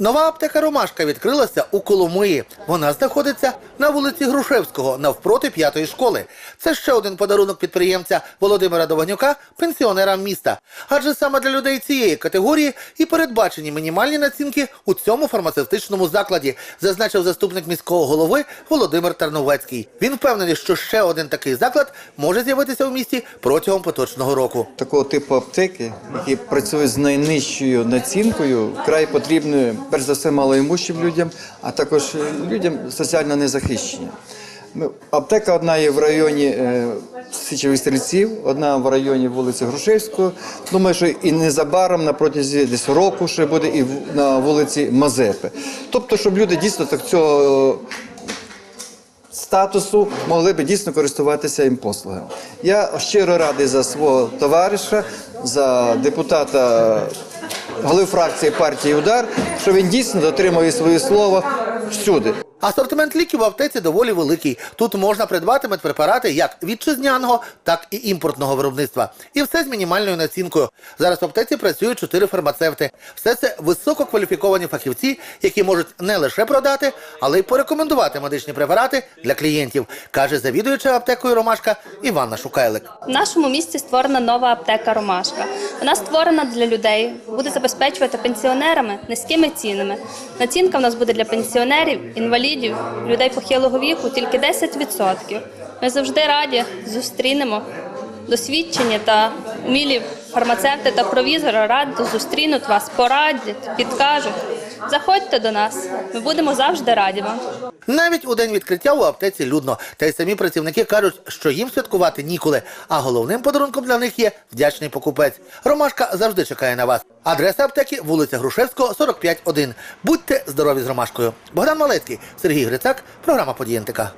Нова аптека Ромашка відкрилася у Коломиї. Вона знаходиться на вулиці Грушевського навпроти п'ятої школи. Це ще один подарунок підприємця Володимира Дованюка пенсіонерам міста. Адже саме для людей цієї категорії і передбачені мінімальні націнки у цьому фармацевтичному закладі, зазначив заступник міського голови Володимир Тарновецький. Він впевнений, що ще один такий заклад може з'явитися у місті протягом поточного року. такого типу аптеки, які працюють з найнижчою націнкою, вкрай потрібні, перш за все, малоімущим людям, а також е, людям соціально незахищеним. Аптека одна є в районі е, Січових стрільців, одна в районі вулиці Грушевського. Думаю, що і незабаром на протязі десь року ще буде і на вулиці Мазепи. Тобто, щоб люди дійсно так цього статусу могли би дійсно користуватися їм послугами. Я щиро радий за свого товариша, за депутата голови фракції партії Удар, що він дійсно дотримує своє слово всюди. Асортимент ліків в аптеці доволі великий. Тут можна придбати медпрепарати як вітчизняного, так і імпортного виробництва. І все з мінімальною націнкою. Зараз в аптеці працюють чотири фармацевти. Все це висококваліфіковані фахівці, які можуть не лише продати, але й порекомендувати медичні препарати для клієнтів, каже завідуюча аптекою Ромашка Іванна Шукайлик. В нашому місті створена нова аптека Ромашка. Вона створена для людей, буде забезпечувати пенсіонерами низькими цінами. Націнка в нас буде для пенсіонерів, інвалідів, людей похилого віку тільки 10%. Ми завжди раді зустрінемо досвідчені та умілі фармацевти та провізори радо зустрінуть вас, порадять, підкажуть. Заходьте до нас, ми будемо завжди раді вам. Навіть у день відкриття у аптеці людно, та й самі працівники кажуть, що їм святкувати ніколи. А головним подарунком для них є вдячний покупець. Ромашка завжди чекає на вас. Адреса аптеки вулиця Грушевського, 45-1. Будьте здорові з ромашкою. Богдан Малецький, Сергій Грицак, програма «Подієнтика».